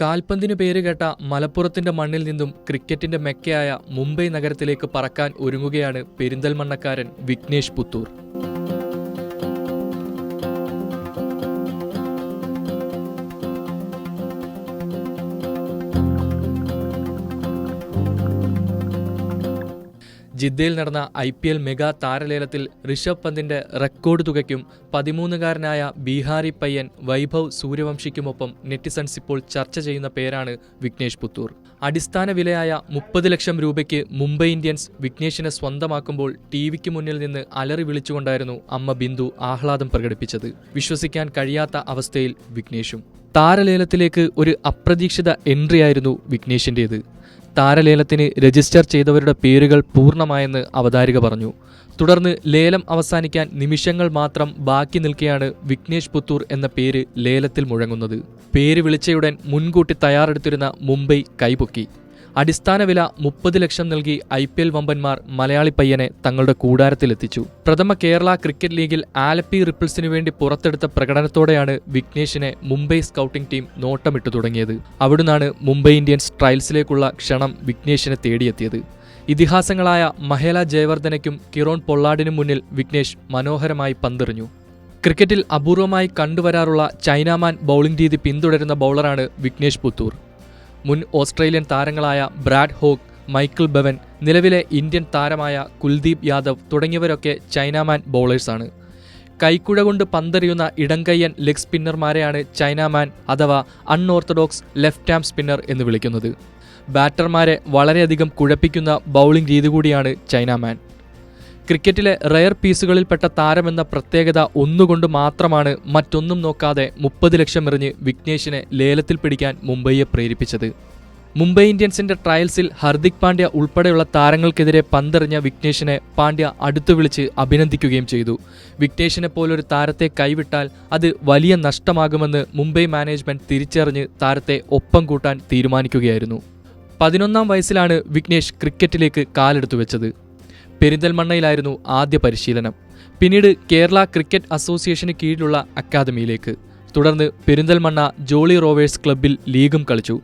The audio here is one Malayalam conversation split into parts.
കാൽപന്തിന് പേരുകേട്ട മലപ്പുറത്തിന്റെ മണ്ണിൽ നിന്നും ക്രിക്കറ്റിന്റെ മെക്കയായ മുംബൈ നഗരത്തിലേക്ക് പറക്കാൻ ഒരുങ്ങുകയാണ് പെരിന്തൽമണ്ണക്കാരൻ വിഘ്നേഷ് പുത്തൂർ. ജിദ്ദയിൽ നടന്ന ഐ പി എൽ മെഗാ താരലേലത്തിൽ ഋഷഭ് പന്തിന്റെ റെക്കോർഡ് തുകയ്ക്കും പതിമൂന്നുകാരനായ ബീഹാരി പയ്യൻ വൈഭവ് സൂര്യവംശിക്കുമൊപ്പം നെറ്റിസൺസ് ഇപ്പോൾ ചർച്ച ചെയ്യുന്ന പേരാണ് വിഘ്നേഷ് പുത്തൂർ. അടിസ്ഥാന വിലയായ മുപ്പത് ലക്ഷം രൂപയ്ക്ക് മുംബൈ ഇന്ത്യൻസ് വിഘ്നേഷിനെ സ്വന്തമാക്കുമ്പോൾ ടി വിക്ക് മുന്നിൽ നിന്ന് അലറി വിളിച്ചുകൊണ്ടായിരുന്നു അമ്മ ബിന്ദു ആഹ്ലാദം പ്രകടിപ്പിച്ചത്. വിശ്വസിക്കാൻ കഴിയാത്ത അവസ്ഥയിൽ വിഘ്നേഷും. താരലേലത്തിലേക്ക് ഒരു അപ്രതീക്ഷിത എൻട്രി ആയിരുന്നു വിഘ്നേഷിന്റേത് താരലേലത്തിന് രജിസ്റ്റർ ചെയ്തവരുടെ പേരുകൾ പൂർണമായെന്ന് അവതാരിക പറഞ്ഞു. തുടർന്ന് ലേലം അവസാനിക്കാൻ നിമിഷങ്ങൾ മാത്രം ബാക്കി നിൽക്കെയാണ് വിഘ്നേഷ് പുത്തൂർ എന്ന പേര് ലേലത്തിൽ മുഴങ്ങുന്നത്. പേര് വിളിച്ചയുടൻ മുൻകൂട്ടി തയ്യാറെടുത്തിരുന്ന മുംബൈ കൈപൊക്കി. അടിസ്ഥാന വില മുപ്പത് ലക്ഷം നൽകി ഐ പി എൽ വമ്പന്മാർ മലയാളി പയ്യനെ തങ്ങളുടെ കൂടാരത്തിലെത്തിച്ചു. പ്രഥമ കേരള ക്രിക്കറ്റ് ലീഗിൽ ആലപ്പി റിപ്പിൾസിനു വേണ്ടി പുറത്തെടുത്ത പ്രകടനത്തോടെയാണ് വിഘ്നേഷിനെ മുംബൈ സ്കൗട്ടിംഗ് ടീം നോട്ടമിട്ടു തുടങ്ങിയത്. അവിടുന്നാണ് മുംബൈ ഇന്ത്യൻസ് ട്രയൽസിലേക്കുള്ള ക്ഷണം വിഘ്നേഷിനെ തേടിയെത്തിയത്. ഇതിഹാസങ്ങളായ മഹേല ജയവർദ്ധനയ്ക്കും കിറോൺ പൊള്ളാടിനും മുന്നിൽ വിഘ്നേഷ് മനോഹരമായി പന്തെറിഞ്ഞു. ക്രിക്കറ്റിൽ അപൂർവമായി കണ്ടുവരാറുള്ള ചൈനാമാൻ ബൗളിംഗ് രീതി പിന്തുടരുന്ന ബൗളറാണ് വിഘ്നേഷ് പുത്തൂർ. മുൻ ഓസ്ട്രേലിയൻ താരങ്ങളായ ബ്രാഡ് ഹോക്ക് മൈക്കിൾ ബെവൻ നിലവിലെ ഇന്ത്യൻ താരമായ കുൽദീപ് യാദവ് തുടങ്ങിയവരൊക്കെ ചൈനാമാൻ ബൗളേഴ്സാണ്. കൈക്കുഴ കൊണ്ട് പന്തെറിയുന്ന ഇടംകയ്യൻ ലെഗ് സ്പിന്നർമാരെയാണ് ചൈനാമാൻ അഥവാ അൺഓർത്തഡോക്സ് ലെഫ്റ്റ് ഹാം സ്പിന്നർ എന്ന് വിളിക്കുന്നത്. ബാറ്റർമാരെ വളരെയധികം കുഴപ്പിക്കുന്ന ബൗളിംഗ് രീതി കൂടിയാണ് ചൈനാമാൻ. ക്രിക്കറ്റിലെ റയർ പീസുകളിൽപ്പെട്ട താരമെന്ന പ്രത്യേകത ഒന്നുകൊണ്ട് മാത്രമാണ് മറ്റൊന്നും നോക്കാതെ മുപ്പത് ലക്ഷം എറിഞ്ഞ് വിഘ്നേഷിനെ ലേലത്തിൽ പിടിക്കാൻ മുംബൈയെ പ്രേരിപ്പിച്ചത്. മുംബൈ ഇന്ത്യൻസിന്റെ ട്രയൽസിൽ ഹർദിക് പാണ്ഡ്യ ഉൾപ്പെടെയുള്ള താരങ്ങൾക്കെതിരെ പന്തെറിഞ്ഞ വിഘ്നേഷിനെ പാണ്ഡ്യ അടുത്തു വിളിച്ച് അഭിനന്ദിക്കുകയും ചെയ്തു. വിഘ്നേഷിനെ പോലൊരു താരത്തെ കൈവിട്ടാൽ അത് വലിയ നഷ്ടമാകുമെന്ന് മുംബൈ മാനേജ്മെന്റ് തിരിച്ചറിഞ്ഞ് താരത്തെ ഒപ്പം കൂട്ടാൻ തീരുമാനിക്കുകയായിരുന്നു. പതിനൊന്നാം വയസ്സിലാണ് വിഘ്നേഷ് ക്രിക്കറ്റിലേക്ക് കാലെടുത്തു വെച്ചത്. പെരിന്തൽമണ്ണയിലായിരുന്നു ആദ്യ പരിശീലനം. പിന്നീട് കേരള ക്രിക്കറ്റ് അസോസിയേഷന് കീഴിലുള്ള അക്കാദമിയിലേക്ക്. തുടർന്ന് പെരിന്തൽമണ്ണ ജോളി റോവേഴ്സ് ക്ലബിൽ ലീഗും കളിച്ചു.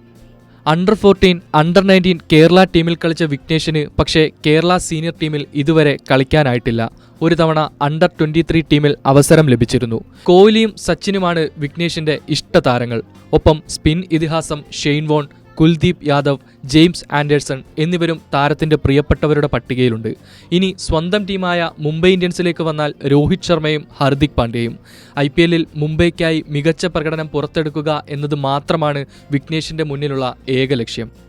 Under fourteen under nineteen Kerala ടീമിൽ കളിച്ച വിഘ്നേഷിന് പക്ഷേ കേരള സീനിയർ ടീമിൽ ഇതുവരെ കളിക്കാനായിട്ടില്ല. ഒരു തവണ അണ്ടർ ട്വന്റി ത്രീ ടീമിൽ അവസരം ലഭിച്ചിരുന്നു. കോഹ്ലിയും സച്ചിനുമാണ് വിഘ്നേഷിന്റെ ഇഷ്ടതാരങ്ങൾ ഒപ്പം സ്പിൻ ഇതിഹാസം Shane Warne Kuldeep Yadav James Anderson എന്നിവരും താരത്തിന്റെ പ്രിയപ്പെട്ടവരുടെ പട്ടികയിലുണ്ട്. ഇനി സ്വന്തം ടീമായ മുംബൈ ഇന്ത്യൻസിലേക്ക് വന്നാൽ രോഹിത് ശർമ്മയും ഹർദിക് പാണ്ഡ്യയും. ഐ പി എല്ലിൽ മുംബൈക്കായി മികച്ച പ്രകടനം പുറത്തെടുക്കുക എന്നത് മാത്രമാണ് വിഘ്നേഷിന്റെ മുന്നിലുള്ള ഏക ലക്ഷ്യം.